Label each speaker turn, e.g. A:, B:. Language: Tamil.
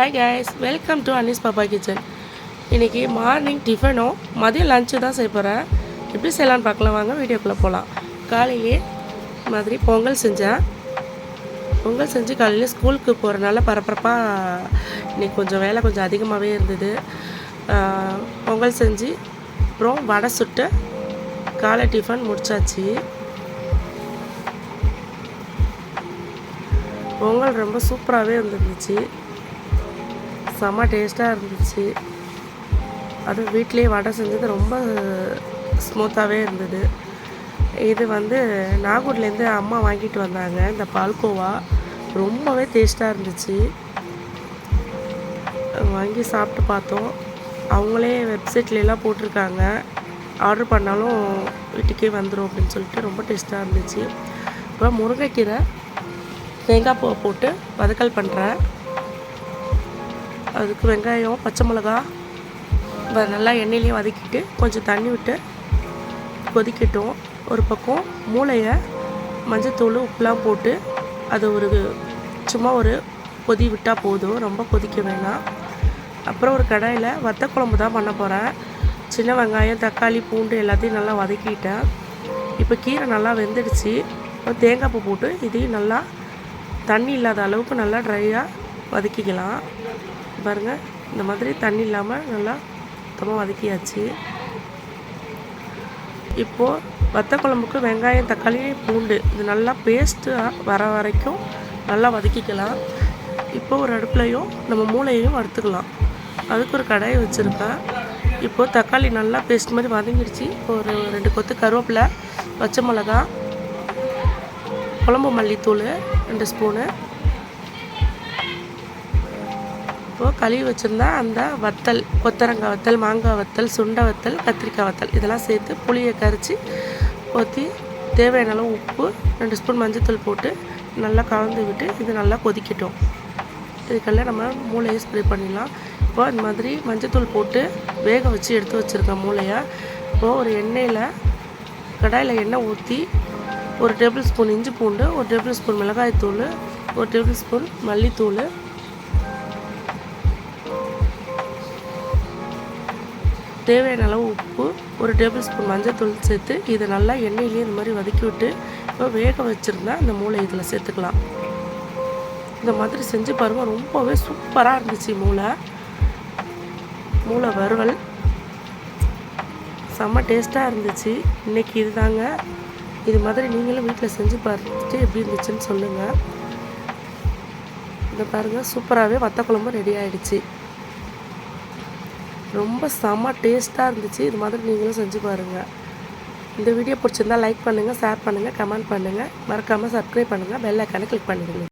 A: Hi guys welcome to Anis Pappa kitchen இன்றைக்கி மார்னிங் டிஃபனும் மதியம் லஞ்சு தான் செய்ய போகிறேன் எப்படி செய்யலான்னு பார்க்கலாம். வாங்க வீடியோக்குள்ளே போகலாம் காலையிலே மாதிரி பொங்கல் செஞ்சேன். பொங்கல் செஞ்சு காலையில் ஸ்கூலுக்கு போகிறனால பரபரப்பாக இன்றைக்கி கொஞ்சம் வேலை கொஞ்சம் அதிகமாகவே இருந்தது. பொங்கல் செஞ்சு அப்புறம் வடை சுட்டு காலை டிஃபன் முடிச்சாச்சு. பொங்கல் ரொம்ப சூப்பராகவே வந்துருந்துச்சு செம்ம டேஸ்ட்டாக இருந்துச்சு. அதுவும் வீட்லேயே வடை செஞ்சது ரொம்ப ஸ்மூத்தாகவே இருந்தது. இது வந்து நாகூர்லேருந்து அம்மா வாங்கிட்டு வந்தாங்க இந்த பால்கோவா. ரொம்பவே டேஸ்ட்டாக இருந்துச்சு. வாங்கி சாப்பிட்டு பார்த்தோம். அவங்களே வெப்சைட்லலாம் போட்டிருக்காங்க. ஆர்டர் பண்ணாலும் வீட்டுக்கே வந்துடும் அப்படின்னு சொல்லிட்டு ரொம்ப டேஸ்ட்டாக இருந்துச்சு. அப்புறம் முருங்கைக்கீரை தேங்காய் பூவை போட்டு வதக்கல் பண்ணுறேன் அதுக்கு வெங்காயம் பச்சை மிளகா வ- நல்லா எண்ணெயிலையும் வதக்கிட்டு கொஞ்சம் தண்ணி விட்டு கொதிக்கட்டும். ஒரு பக்கம் மூளையை மஞ்சத்தூள் உப்புலாம் போட்டு அது ஒரு சும்மா ஒரு கொதி விட்டால் போதும். ரொம்ப கொதிக்க வேணாம். அப்புறம் ஒரு கடாயில் வத்த குழம்பு தான் பண்ண போகிறேன் சின்ன வெங்காயம் தக்காளி பூண்டு எல்லாத்தையும் நல்லா வதக்கிட்டேன். இப்போ கீரை நல்லா வெந்துடுச்சு. தேங்காய் பூ போட்டு இதையும் நல்லா தண்ணி இல்லாத அளவுக்கு நல்லா ட்ரையாக வதக்கிக்கலாம். பாருங்கள் இந்த மாதிரி தண்ணி இல்லாமல் நல்லா சுத்தமாக வதக்கியாச்சு. இப்போது வத்த குழம்புக்கு வெங்காயம் தக்காளி பூண்டு இது நல்லா பேஸ்ட்டு வர வரைக்கும் நல்லா வதக்கிக்கலாம். இப்போ ஒரு அடுப்புலையும் நம்ம மூளையையும் வறுத்துக்கலாம். அதுக்கு ஒரு கடாயை வச்சுருக்கேன் இப்போது தக்காளி நல்லா பேஸ்ட் மாதிரி வதங்கிடுச்சு இப்போ ஒரு ரெண்டு கொத்து கருவேப்பிலை பச்சை மிளகா குழம்பு மல்லித்தூள் ரெண்டு ஸ்பூனு இப்போது கழுவி வச்சுருந்தா அந்த வத்தல் கொத்தரங்காய் வத்தல் மாங்காய் வத்தல் சுண்டை வத்தல் கத்திரிக்காய் வத்தல் இதெல்லாம் சேர்த்து புளியை கரைச்சி ஊற்றி தேவையான அளவு உப்பு ரெண்டு ஸ்பூன் மஞ்சத்தூள் போட்டு நல்லா கலந்து விட்டு இது நல்லா கொதிக்கட்டும். இதுக்கெல்லாம் நம்ம மூளையை ஸ்ப்ரே பண்ணிடலாம். இப்போ இந்த மாதிரி மஞ்சத்தூள் போட்டு வேக வச்சு எடுத்து வச்சுருக்கேன் மூளையை இப்போது ஒரு எண்ணெயில் கடாயில் எண்ணெய் ஊற்றி ஒரு டேபிள் ஸ்பூன் இஞ்சி பூண்டு ஒரு டேபிள் ஸ்பூன் மிளகாய் தூள் ஒரு டேபிள் ஸ்பூன் மல்லித்தூள் தேவையான அளவு உப்பு ஒரு டேபிள் ஸ்பூன் மஞ்சத்தூள் சேர்த்து இதை நல்லா எண்ணெயிலேயே இந்த மாதிரி வதக்கி விட்டு இப்போ வேக வச்சுருந்தா இந்த மூளை இதில் சேர்த்துக்கலாம். இந்த மாதிரி செஞ்சு பருவம் ரொம்பவே சூப்பராக இருந்துச்சு மூளை. மூளை வறுவல். செம்ம டேஸ்ட்டாக இருந்துச்சு. இன்னைக்கு இதுதாங்க. இது மாதிரி நீங்களும் வீட்டில் செஞ்சு பார்த்துட்டு எப்படி இருந்துச்சுன்னு சொல்லுங்கள் இதை பாருங்கள் சூப்பராகவே வத்த குழம்பு ரெடி ஆகிடுச்சு ரொம்ப செம்ம டேஸ்ட்டாக இருந்துச்சு. இது மாதிரி நீங்களும் செஞ்சு பாருங்கள் இந்த வீடியோ பிடிச்சிருந்தா லைக் பண்ணுங்கள் ஷேர் பண்ணுங்கள் கமெண்ட் பண்ணுங்கள் மறக்காமல் சப்ஸ்கிரைப் பண்ணுங்கள் பெல் ஐக்கானை கிளிக் பண்ணிடுங்க.